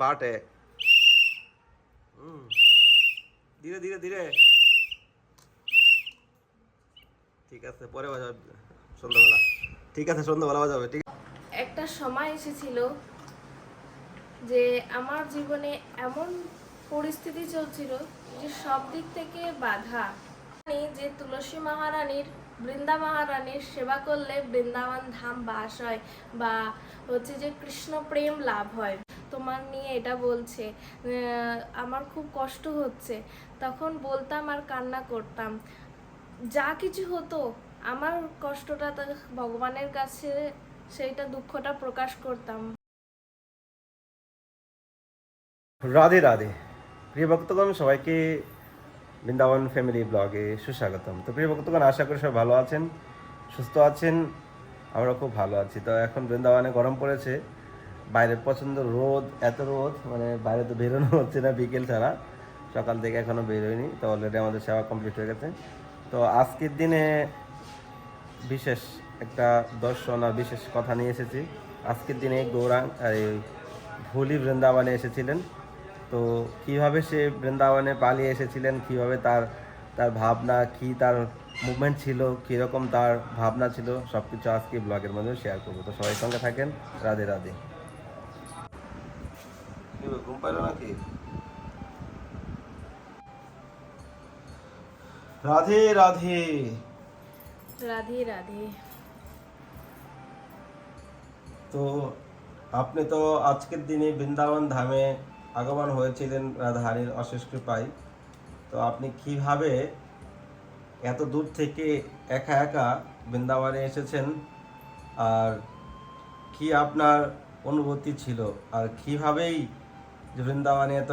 বাটে। ধীরে ধীরে ধীরে। ঠিক আছে, পরে বাজাবে সন্ধ্যাবেলা। ঠিক আছে, সন্ধ্যাবেলা বাজাবে ঠিক একটা সময় এসেছিল যে আমার জীবনে এমন পরিস্থিতি চলছিল যে সব দিক থেকে বাধা। যে তুলসী মহারানীর, বৃন্দা মহারানীর সেবা করলে বৃন্দাবন ধাম বাস হয় বা হচ্ছে যে কৃষ্ণ প্রেম লাভ হয়। তোমার নিয়ে এটা বলছে আমার খুব কষ্ট হচ্ছে। তখন বলতাম আর কান্না করতাম। যা কিছু হতো, আমার কষ্টটা ভগবানের কাছে, সেইটা দুঃখটা প্রকাশ করতাম। রাধে রাধে। প্রিয় ভক্তগণ, সবাইকে বৃন্দাবন ফ্যামিলি ব্লগে সুস্বাগতম। তো প্রিয় ভক্তগণ, আশা করি সবাই ভালো আছেন, সুস্থ আছেন আমরা খুব ভালো আছি। তো এখন বৃন্দাবনে গরম পড়েছে বাইরে প্রচণ্ড রোদ, এত রোদ মানে বাইরে তো বেরোনো হচ্ছে না বিকেল ছাড়া। সকাল থেকে এখনও বেরোয়নি, তো অলরেডি আমাদের সেবা কমপ্লিট হয়ে গেছে। তো আজকের দিনে বিশেষ একটা দর্শন আর বিশেষ কথা নিয়ে এসেছি। আজকের দিনে গৌরাং ভুলি বৃন্দাবনে এসেছিলেন। তো কীভাবে সে বৃন্দাবনে পালিয়ে এসেছিলেন, কীভাবে তার তার ভাবনা, কি তার মুভমেন্ট ছিল, কীরকম তার ভাবনা ছিল সব কিছু আজকে ব্লগের মধ্যে শেয়ার করব। তো সবাই সঙ্গে থাকেন, রাধে রাধে। ঘুম পাইল নাকি? রাধে রাধে। রাধে রাধে। তো আপনি তো আজকের দিনে বৃন্দাবন ধামে আগমন হয়েছিলেন রাধারানীর অশেষ কৃপায়। তো আপনি কীভাবে এত দূর থেকে একা একা বৃন্দাবনে এসেছেন? আর কি আপনার অনুভূতি ছিল? আর কিভাবেই যে বৃন্দাবনে এত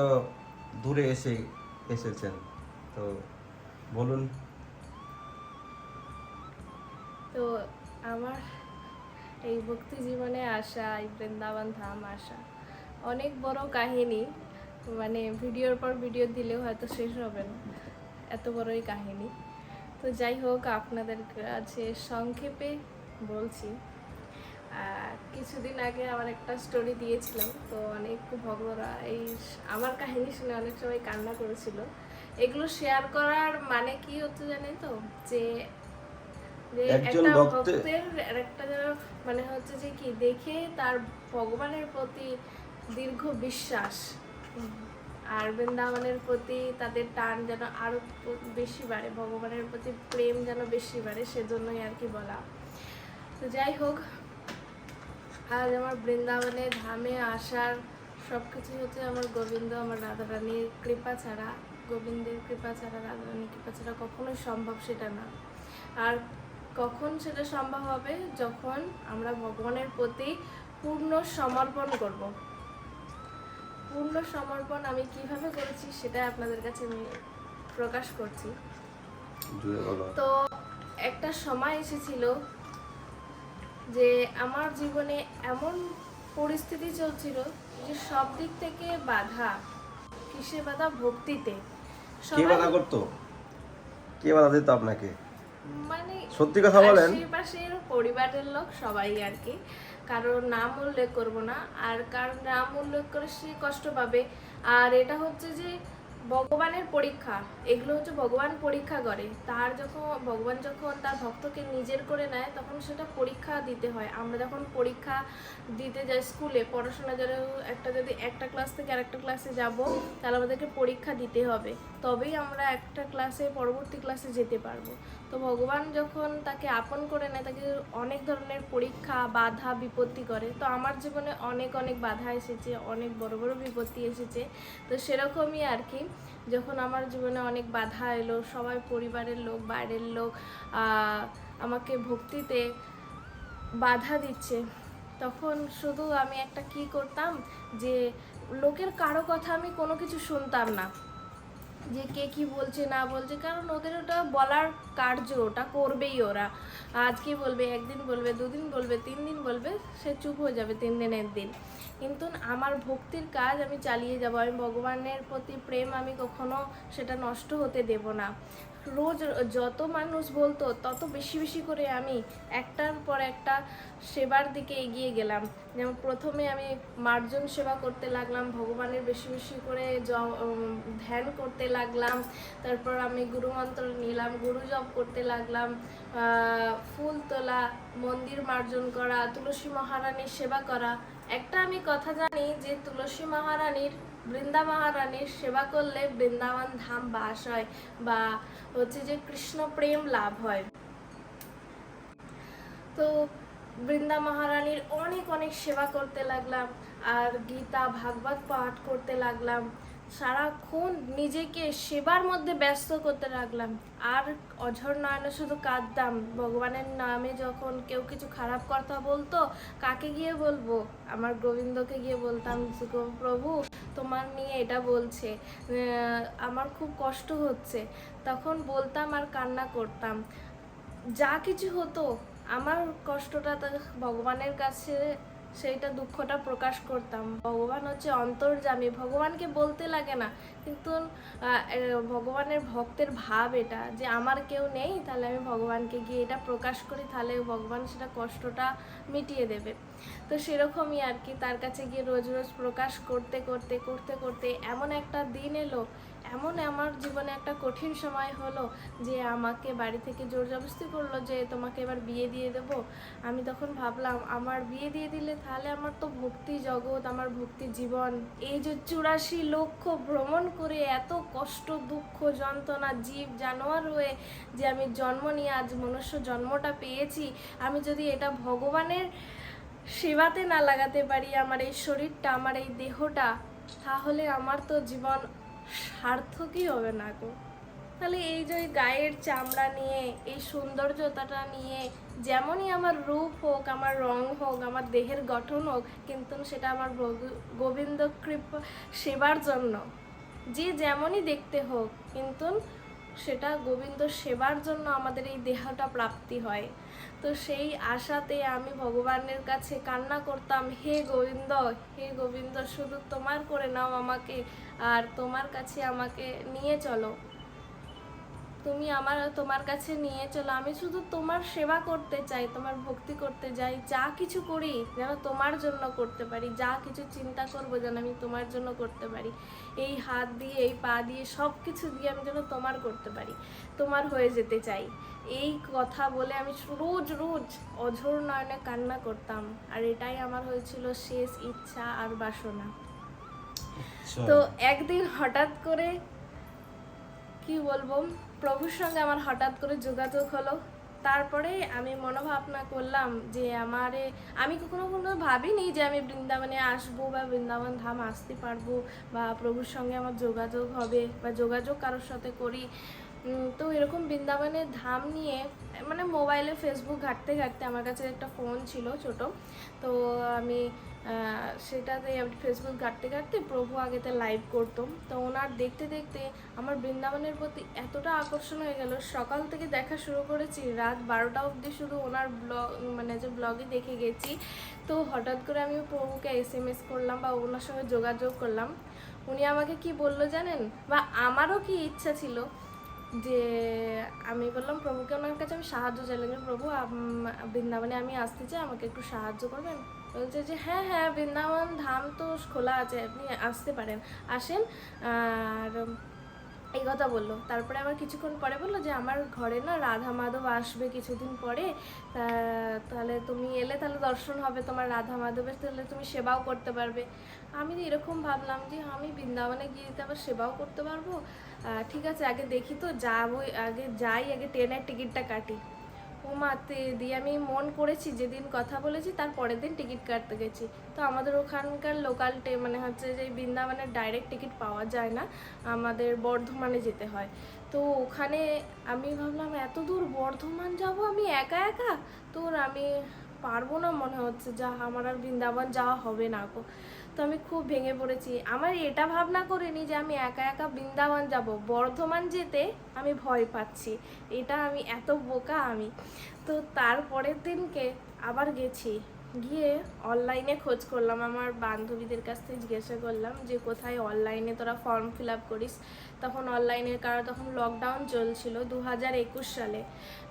দূরে এসে এসেছেন, তো বলুন। তো আমার এই ভক্তি জীবনে আসা, এই বৃন্দাবন ধাম আসা অনেক বড় কাহিনী। মানে ভিডিওর পর ভিডিও দিলেও হয়তো শেষ হবে না। এত বড়ই কাহিনী। তো যাই হোক, আপনাদের কাছে সংক্ষেপে বলছি কিছুদিন আগে আমার একটা স্টোরি দিয়েছিলাম তো অনেক ভক্তরা এই আমার কাহিনী শুনে অনেক সবাই কান্না করেছিল। এগুলো শেয়ার করার মানে কি হচ্ছে জানেন তো? যে একজন ভক্তের- একটা মানে হচ্ছে যে কি দেখে তার ভগবানের প্রতি দীর্ঘ বিশ্বাস। আর বৃন্দাবনের প্রতি তাদের টান যেন আরও বেশি বাড়ে ভগবানের প্রতি প্রেম যেন বেশি বাড়ে সেজন্যই আর কি বলা। তো যাই হোক আজ আমার বৃন্দাবনে ধামে আসার সব কিছু হচ্ছে আমার গোবিন্দ আমার রাধারানীর কৃপা ছাড়া। গোবিন্দের কৃপা ছাড়া রাধারানীর কৃপা ছাড়া কখনোই সম্ভব সেটা না। আর কখন সেটা সম্ভব হবে? যখন আমরা ভগবানের প্রতি পূর্ণ সমর্পণ করব। পূর্ণ সমর্পণ আমি কীভাবে করেছি সেটা আপনাদের কাছে আমি প্রকাশ করছি। তো একটা সময় এসেছিল যে আমার জীবনে এমন পরিস্থিতি চলছিল যে সব দিক থেকে বাধা কিসে বাধা? ভক্তিতে। কে বাধা করতো? কে বাধা দিত আপনাকে? মানে সত্যি কথা বলেন। আশেপাশের পরিবারের লোক সবাই আর কি। কারোর নাম উল্লেখ করব না। আর কার নাম উল্লেখ করে সে কষ্ট পাবে। আর এটা হচ্ছে যে ভগবানের পরীক্ষা, এগুলো হচ্ছে ভগবান পরীক্ষা করে। তার যখন, ভগবান যখন তার ভক্তকে নিজের করে নেয়, তখন সেটা পরীক্ষা দিতে হয়। আমরা যখন পরীক্ষা দিতে যাই স্কুলে, পড়াশোনা যারা একটা যদি একটা ক্লাস থেকে আরেকটা ক্লাসে যাব, তাহলে আমাদেরকে পরীক্ষা দিতে হবে। তবেই আমরা একটা ক্লাসে, পরবর্তী ক্লাসে যেতে পারব। তো ভগবান যখন তাকে আপন করে নেয়, তাকে অনেক ধরনের পরীক্ষা, বাধা, বিপত্তি করে। তো আমার জীবনে অনেক অনেক বাধা এসেছে, অনেক বড় বড় বিপত্তি এসেছে। তো সেরকমই আর কি। যখন আমার জীবনে অনেক বাধা এলো, সবাই পরিবারের লোক, বাইরের লোক আমাকে ভক্তিতে বাধা দিচ্ছে, তখন শুধু আমি একটা কি করতাম যে, লোকের কারও কথা আমি কোনো কিছু শুনতাম না। যে কে কি বলছে, না বলছে, কারণ ওদের ওটা বলার কার্য, ওটা করবেই ওরা। আজকে বলবে, একদিন বলবে, দুদিন বলবে, তিন দিন বলবে, সে চুপ হয়ে যাবে তিন দিনের দিন। কিন্তু আমার ভক্তির কাজ আমি চালিয়ে যাব। আমি ভগবানের প্রতি প্রেম আমি কখনো সেটা নষ্ট হতে দেব না। রোজ যত মানুষ বলতো, তত বেশি বেশি করে আমি একটার পর একটা সেবার দিকে এগিয়ে গেলাম। যেমন প্রথমে আমি মার্জন সেবা করতে লাগলাম, ভগবানের বেশি বেশি করে ধ্যান করতে লাগলাম। তারপর আমি গুরুমন্ত্র নিলাম, গুরু জপ করতে লাগলাম ফুল তোলা, মন্দির মার্জন করা, তুলসী মহারানীর সেবা করা। একটা আমি কথা জানি যে, তুলসী মহারানীর বৃন্দা মহারানীর সেবা করলে বৃন্দাবন ধাম বাস হয় বা হচ্ছে যে কৃষ্ণ প্রেম লাভ হয়। তো বৃন্দা মহারানীর অনেক অনেক সেবা করতে লাগলাম, আর গীতা, ভাগবত পাঠ করতে লাগলাম। সারাক্ষণ নিজেকে সেবার মধ্যে ব্যস্ত করতে লাগলাম। আর অঝর নয়নে শুধু কাঁদতাম। ভগবানের নামে যখন কেউ কিছু খারাপ কথা বলতো, কাকে গিয়ে বলব? আমার গোবিন্দকে গিয়ে বলতাম প্রভু, তোমার নিয়ে এটা বলছে। আমার খুব কষ্ট হচ্ছে। তখন বলতাম আর কান্না করতাম। যা কিছু হতো, আমার কষ্টটা ভগবানের কাছে সেইটা দুঃখটা প্রকাশ করতাম। ভগবান হচ্ছে অন্তর্জামী ভগবানকে বলতে লাগে না। কিন্তু ভগবানের ভক্তের ভাব এটা যে আমার কেউ নেই, তাহলে আমি ভগবানকে গিয়ে এটা প্রকাশ করি, তাহলে ভগবান সেটা কষ্টটা মিটিয়ে দেবে। তো সেরকমই আর কি, তার কাছে গিয়ে রোজ রোজ প্রকাশ করতে করতে করতে করতে এমন একটা দিন এলো এমন আমার জীবনে একটা কঠিন সময় হলো যে আমাকে বাড়ি থেকে জোর জবরদস্তি করল যে তোমাকে এবার বিয়ে দিয়ে দেব। আমি তখন ভাবলাম, আমার বিয়ে দিয়ে দিলে তাহলে আমার তো ভক্তি জগৎ, আমার ভক্তি জীবন। এই যে চুরাশি লক্ষ ভ্রমণ করে এত কষ্ট, দুঃখ, যন্ত্রণা, জীব, জানোয়ার হয়ে যে আমি জন্ম নিয়ে আজ মনুষ্য জন্মটা পেয়েছি, আমি যদি এটা ভগবানের সেবাতে না লাগাতে পারি আমার এই শরীরটা, আমার এই দেহটা, তাহলে আমার তো জীবন সার্থকই হবে না গো। তাহলে এই যে গায়ের চামড়া নিয়ে, এই সৌন্দর্যতাটা নিয়ে, যেমনই আমার রূপ হোক, আমার রং হোক, আমার দেহের গঠন হোক, কিন্তু সেটা আমার গোবিন্দ কৃপা সেবার জন্য। যে যেমনই দেখতে হোক, কিন্তু সেটা গোবিন্দ সেবার জন্য আমাদের এই দেহটা প্রাপ্তি হয়। তো সেই আশাতে আমি ভগবানের কাছে কান্না করতাম, হে গোবিন্দ হে গোবিন্দ, শুধু তোমার করে নাও আমাকে। আর তোমার কাছে আমাকে নিয়ে চলো। তুমি আমার, তোমার কাছে নিয়ে চলো। আমি শুধু তোমার সেবা করতে চাই, তোমার ভক্তি করতে চাই। যা কিছু করি যেন তোমার জন্য করতে পারি। যা কিছু চিন্তা করব যেন আমি তোমার জন্য করতে পারি। এই হাত দিয়ে, এই পা দিয়ে সব কিছু দিয়ে আমি যেন তোমার করতে পারি, তোমার হয়ে যেতে চাই। এই কথা বলে আমি রোজ রোজ অঝোর নয়নে কান্না করতাম। আর এটাই আমার হয়েছিল শেষ ইচ্ছা আর বাসনা। তো একদিন হঠাৎ করে, কি বলব, প্রভুর সঙ্গে আমার হঠাৎ করে যোগাযোগ হলো। তারপরে আমি মনোভাবনা করলাম যে আমারে, আমি কখনো কখনো ভাবিনি যে আমি বৃন্দাবনে আসব বা বৃন্দাবন ধাম আসতে পারব বা প্রভুর সঙ্গে আমার যোগাযোগ হবে বা যোগাযোগ কারোর সাথে করি। তো এরকম বৃন্দাবনের ধাম নিয়ে মানে মোবাইলে ফেসবুক ঘাঁটতে ঘাঁটতে আমার কাছে একটা ফোন ছিল ছোট। তো আমি সেটাতে ফেসবুক ঘাঁটতে ঘাঁটতে প্রভু আগেতে লাইভ করতো তো ওনার দেখতে দেখতে আমার বৃন্দাবনের প্রতি এতটা আকর্ষণ হয়ে গেল। সকাল থেকে দেখা শুরু করেছি, রাত বারোটা অবধি শুধু ওনার ব্লগ মানে যে ব্লগে দেখে গেছি। তো হঠাৎ করে আমি প্রভুকে এস এম এস করলাম বা ওনার সঙ্গে যোগাযোগ করলাম। উনি আমাকে কি বলল জানেন? বা আমারও কি ইচ্ছা ছিল যে আমি বললাম, প্রভুকে ওনার কাছে আমি সাহায্য চাইলাম যে, প্রভু বৃন্দাবনে আমি আসতে চাই, আমাকে একটু সাহায্য করবেন? বলছে যে হ্যাঁ হ্যাঁ বৃন্দাবন ধাম তো খোলা আছে, আপনি আসতে পারেন। আসেন, আর এই কথা বলল। তারপরে আবার কিছুক্ষণ পরে বলল যে, আমার ঘরে না রাধা মাধব আসবে কিছুদিন পরে। তাহলে তুমি এলে, তাহলে দর্শন হবে তোমার রাধা মাধবের, তাহলে তুমি সেবাও করতে পারবে। আমি এরকম ভাবলাম যে, আমি বৃন্দাবনে গিয়ে আবার সেবাও করতে পারব ঠিক আছে, আগে দেখি তো যাব আগে যাই, আগে ট্রেনের টিকিটটা কাটি। ও মাতে দিয়ে আমি মন করেছি, যেদিন কথা বলেছি তার পরের দিন টিকিট কাটতে গেছি। তো আমাদের ওখানকার লোকাল টে মানে হচ্ছে যে বৃন্দাবনের ডাইরেক্ট টিকিট পাওয়া যায় না, আমাদের বর্ধমানে যেতে হয়। তো ওখানে আমি ভাবলাম, এত দূর বর্ধমান যাব আমি একা একা? তোর আমি পারব না মনে হচ্ছে, যা আমার আর বৃন্দাবন যাওয়া হবে না গো। তো আমি খুব ভেঙে পড়েছি। আমার এটা ভাবনা করিনি যে আমি একা একা বৃন্দাবন যাব। বর্ধমান যেতে আমি ভয় পাচ্ছি। এটা আমি, এত বোকা আমি। তো তারপরের দিনকে আবার গেছি। গিয়ে অনলাইনে খোঁজ করলাম। আমার বান্ধবীদের কাছ থেকে জিজ্ঞাসা করলাম যে, কোথায় অনলাইনে তোরা ফর্ম ফিল আপ করিস? তখন অনলাইনের কারণ তখন লকডাউন চলছিল দু হাজার একুশ সালে।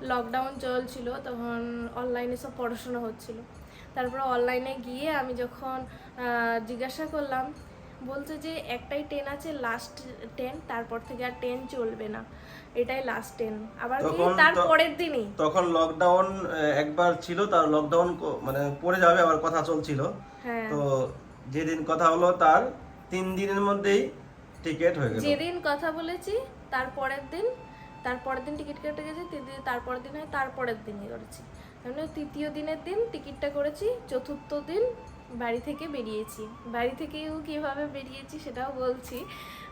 লকডাউন চলছিল, তখন অনলাইনে সব পড়াশোনা হচ্ছিল। তারপরে অনলাইনে গিয়ে আমি যখন জিজ্ঞাসা করলাম বলছে যে একটাই ট্রেন আছে লাস্ট ট্রেন তারপর থেকে আর ট্রেন চলবে না। এটাই লাস্ট ট্রেন আবার তার পরের দিনই। তখন লকডাউন একবার ছিল তার লকডাউন মানে পড়ে যাবে আবার কথা চলছিল। হ্যাঁ। তো যেদিন কথা হলো তার তিন দিনের মধ্যেই টিকিট হয়ে গেল। যেদিন কথা বলেছি তার পরের দিন তারপরের দিন টিকিট কেটে গেছি তারপরের দিন হয় তারপরের দিনই করেছি মানে তৃতীয় দিনের দিন টিকিটটা করেছি, চতুর্থ দিন বাড়ি থেকে বেরিয়েছি। বাড়ি থেকেও কীভাবে বেরিয়েছি সেটাও বলছি।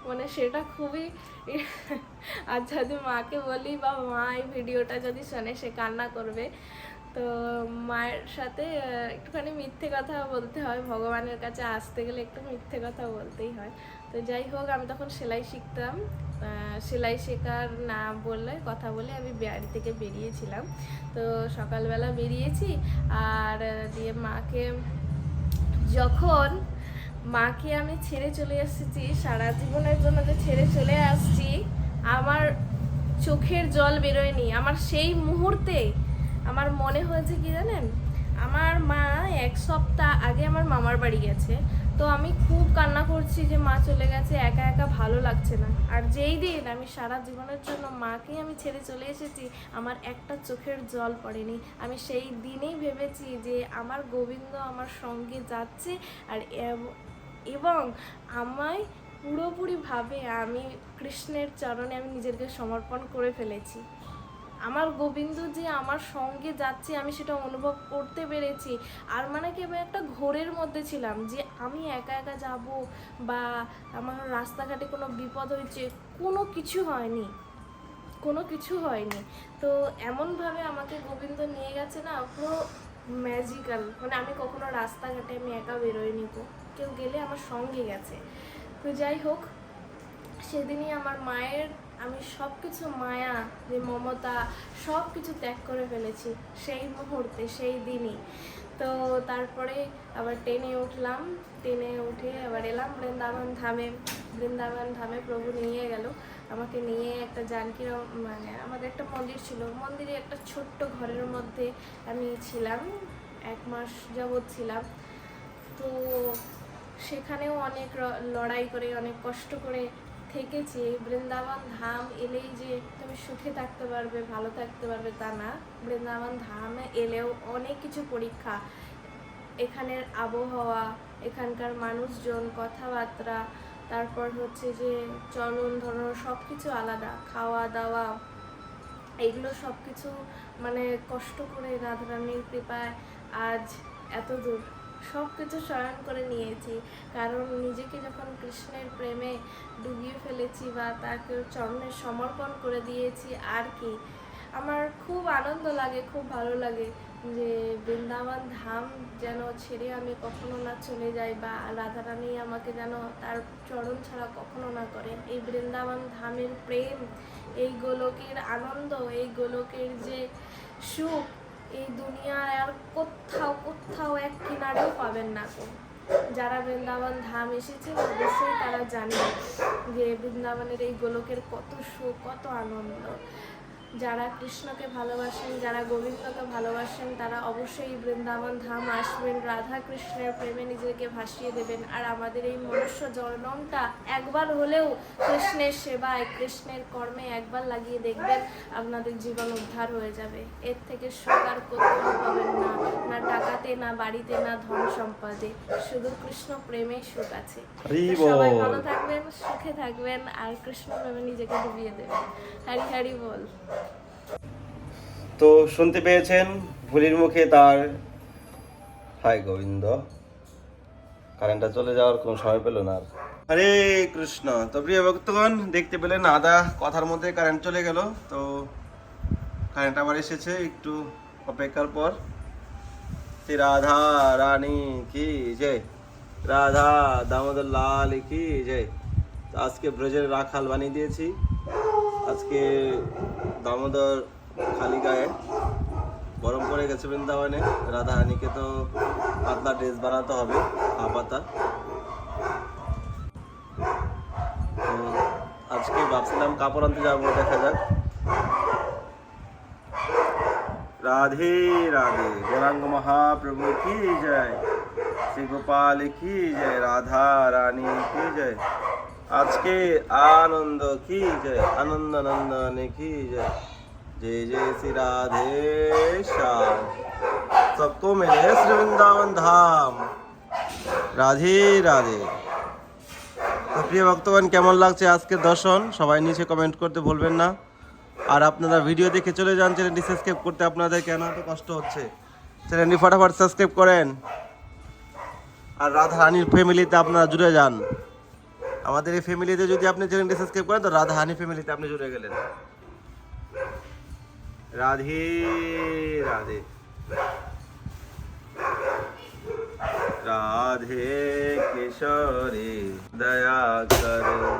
মানে সেটা খুবই আর যদি মাকে বলি বা মা এই ভিডিওটা যদি শোনে, সে কান্না করবে। তো মায়ের সাথে একটুখানি মিথ্যে কথা বলতে হয়। ভগবানের কাছে আসতে গেলে একটু মিথ্যে কথা বলতেই হয়। তো যাই হোক, আমি তখন সেলাই শিখতাম। সেলাই শেখার না বললে, কথা বলে আমি বাড়ি থেকে বেরিয়েছিলাম। তো সকালবেলা বেরিয়েছি আর দিয়ে মাকে, যখন মাকে আমি ছেড়ে চলে এসেছি, সারা জীবনের জন্য যে ছেড়ে চলে আসছি, আমার চোখের জল বেরোয়নি। আমার সেই মুহূর্তে আমার মনে হয়েছে কি জানেন? আমার মা এক সপ্তাহ আগে আমার মামার বাড়ি গেছে। তো আমি খুব কান্না করছি যে মা চলে গেছে, একা একা ভালো লাগছে না। আর যেই দিন আমি সারা জীবনের জন্য মাকে আমি ছেড়ে চলে এসেছি, আমার একটা চোখের জল পড়েনি। আমি সেই দিনেই ভেবেছি যে আমার গোবিন্দ আমার সঙ্গে যাচ্ছে আর এবং আমায় পুরোপুরিভাবে আমি কৃষ্ণের চরণে আমি নিজেকে সমর্পণ করে ফেলেছি। আমার গোবিন্দ যে আমার সঙ্গে যাচ্ছে, আমি সেটা অনুভব করতে পেরেছি। আর মানে কি, আমি একটা ঘোরের মধ্যে ছিলাম যে আমি একা একা যাব বা আমার রাস্তাঘাটে কোনো বিপদ হয়েছে, কোনো কিছু হয়নি। কোনো কিছু হয়নি। তো এমনভাবে আমাকে গোবিন্দ নিয়ে গেছে না, পুরো ম্যাজিক্যাল মানে আমি কখনো রাস্তাঘাটে আমি একা বেরোইনি গো। কেউ গেলে আমার সঙ্গে গেছে। তো যাই হোক সেদিনই আমার মায়ের, আমি সব কিছু মায়া যে মমতা সব কিছু ত্যাগ করে ফেলেছি, সেই মুহূর্তে, সেই দিনই। তো তারপরে আবার ট্রেনে উঠলাম, ট্রেনে উঠে আবার এলাম বৃন্দাবন ধামে বৃন্দাবন ধামে প্রভু নিয়ে গেল, আমাকে নিয়ে একটা জানকির মানে আমাদের একটা মন্দির ছিল, মন্দিরে একটা ছোট্ট ঘরের মধ্যে আমি ছিলাম, এক মাস যাবৎ ছিলাম। তো সেখানেও অনেক লড়াই করে, অনেক কষ্ট করে থেকেছি, বৃন্দাবন ধাম এলেই যে তুমি সুখে থাকতে পারবে, ভালো থাকতে পারবে তা না। বৃন্দাবন ধামে এলেও অনেক কিছু পরীক্ষা। এখানের আবহাওয়া, এখানকার মানুষজন, কথাবার্তা, তারপর হচ্ছে যে চলন ধরন সব কিছু আলাদা। খাওয়া দাওয়া, এগুলো সব কিছু মানে কষ্ট করে রাধারানীর কৃপায় আজ এত দূর। সব কিছু স্মরণ করে নিয়েছি। কারণ নিজেকে যখন কৃষ্ণের প্রেমে ডুবিয়ে ফেলেছি বা তাকে চরণে সমর্পণ করে দিয়েছি, আর কি। আমার খুব আনন্দ লাগে, খুব ভালো লাগে যে বৃন্দাবন ধাম যেন ছেড়ে আমি কখনো না চলে যাই বা রাধারানী আমাকে যেন তার চরণ ছাড়া কখনো না করেন। এই বৃন্দাবন ধামের প্রেম, এই গোলকের আনন্দ, এই গোলকের যে সুখ এই দুনিয়ার আর কোথাও কোথাও এক কিনারেও পাবেন না কোন যারা বৃন্দাবন ধাম এসেছে অবশ্যই তারা জানে যে বৃন্দাবনের এই গোলকের কত সুখ, কত আনন্দ। যারা কৃষ্ণকে ভালোবাসেন যারা গোবিন্দকে ভালোবাসেন তারা অবশ্যই বৃন্দাবন ধাম আসবেন রাধা কৃষ্ণের প্রেমে নিজেকে ভাসিয়ে দেবেন। আর আমাদের এই মনুষ্য জন্মটা একবার হলেও কৃষ্ণের সেবায় কৃষ্ণের কর্মে একবার লাগিয়ে দেখবেন আপনাদের জীবন উদ্ধার হয়ে যাবে। এর থেকে সুখ আর কোথাও পাবেন না না টাকাতে না বাড়িতে না ধন সম্পদে। শুধু কৃষ্ণ প্রেমে সুখ আছে। সবাই ভালো থাকবেন সুখে থাকবেন আর কৃষ্ণ প্রেমে নিজেকে ডুবিয়ে দেবেন। হরি হরি বল। তো শুনতে পেয়েছেন ভুলির মুখে তার হাই গোবিন্দ। কারেন্টটা চলে যাওয়ার কোনো সময় পেল না আর। কৃষ্ণ। তো প্রিয় ভক্তগণ, দেখতে পেলেন আদা কথার মধ্যে কারেন্ট চলে গেল। তো কারেন্ট আবার এসেছে একটু অপেক্ষার পর। রাধা রানী কি জয়। রাধা দামোদর লাল কি তো আজকে ব্রজের রাখাল বানিয়ে দিয়েছি। আজকে দামোদর খালি গায়ে। গরম পড়ে গেছে বৃন্দাবনে। রাধা রানীকে তো পাতলা ড্রেস বানাতে হবে হাফাতা তো আজকে ভাবছিলাম কাপড় আনতে যাব, দেখা যাক। রাধে রাধে। গৌরাঙ্গ মহাপ্রভু, কি জয়? শ্রী গোপাল কি জয়? রাধা রানী কি জয়? আজকে আনন্দ, কি জয়? আনন্দ নন্দন, কি জয়? जय जय श्री राधे श्याम सबको मिले श्री वृंदावन धाम রাধে রাধে তো প্রিয় ভক্তগণ কেমন লাগছে আজকের দর্শন সবাই নিচে কমেন্ট করতে ভুলবেন না আর আপনারা ভিডিও দেখে চলে যান চ্যানেলটি সাবস্ক্রাইব করতে আপনাদের কেন এত কষ্ট হচ্ছে চ্যানেলটি ফটাফট সাবস্ক্রাইব করেন আর রাধা রানীর ফ্যামিলিতে আপনারা জুড়ে যান আমাদের এই ফ্যামিলিতে যদি আপনি চ্যানেলটি সাবস্ক্রাইব করেন তো রাধা রানী ফ্যামিলিতে আপনি জুড়ে গেলেন রাধে রাধে রাধে কিশোরে দয়া করো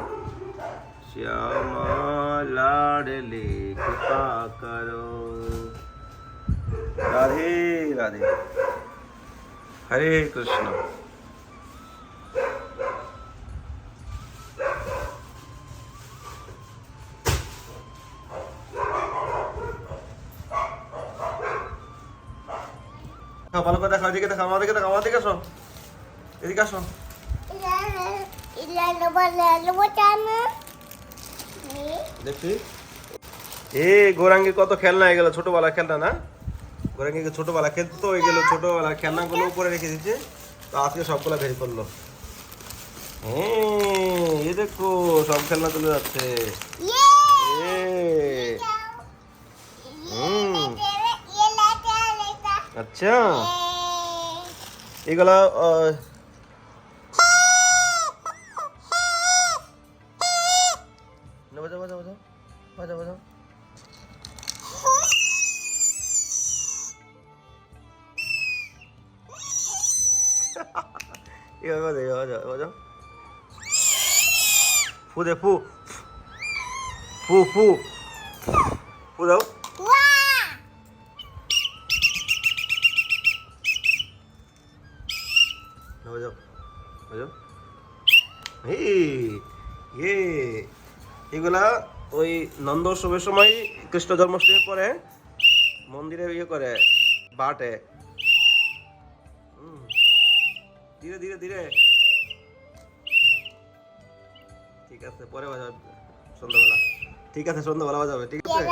শ্যামা লাডলে কৃপা করো রাধে রাধে হরে কৃষ্ণ দেখাও, ভালো করে দেখাও এদিকে দেখাও আমাদেরকে দেখাও আমাদেরকে আসো এদিকে আসো। দেখছি এ গোরাঙ্গি কত খেলনা হয়ে গেল ছোটবেলা খেলনা না? গোরাঙ্গিকে ছোটবেলা খেলতো হয়ে গেল ছোটবেলা খেলনাগুলো উপরে রেখে দিচ্ছে তো আজকে সবগুলো বের করল। হ্যাঁ এই দেখো সব খেলনা চলে যাচ্ছে। আচ্ছা এগুলা আহ, না, বাজাও বাজাও বাজাও বাজাও বাজাও এভাবে বাজাও এভাবে বাজাও বাজাও ফু দে ফু ফু ফু ফু দাও বাজাও এই ইয়ে এগুলা ওই নন্দোৎসবের সময় কৃষ্ণ জন্মাষ্টমীর পরে মন্দিরে ইয়ে করে বাটে। ধীরে ধীরে ধীরে। ঠিক আছে পরে বাজাবে সন্ধ্যাবেলা। ঠিক আছে সন্ধ্যাবেলা বাজাবে ঠিক আছে?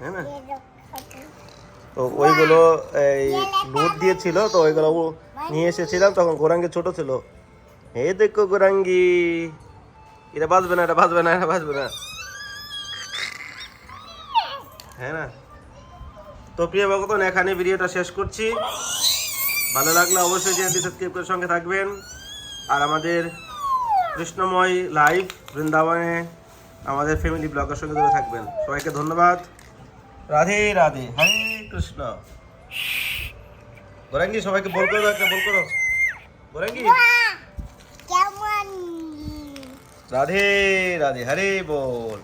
হ্যাঁ না? তো ওইগুলো এই লুট দিয়েছিল তো ওইগুলো নিয়ে এসেছিলাম, তখন গোরাঙ্গি ছোট ছিল। এই দেখো গোরাঙ্গি, এটা বাঁচবে না, এটা বাঁচবে না, এটা বাঁচবে না। হ্যাঁ না? তো প্রিয় ভক্তন এখানে ভিডিওটা শেষ করছি। ভালো লাগলে অবশ্যই চ্যানেলটি সাবস্ক্রাইব করে সঙ্গে থাকবেন। আর আমাদের কৃষ্ণময় লাইভ বৃন্দাবনে আমাদের ফ্যামিলি ব্লগের সঙ্গে জুড়ে থাকবেন। সবাইকে ধন্যবাদ। রাধে রাধে, হরে কৃষ্ণ। গোরাঙ্গি সবাইকে বল করো একটা বল করো। গোরাঙ্গি। রাধে রাধে হরে বল।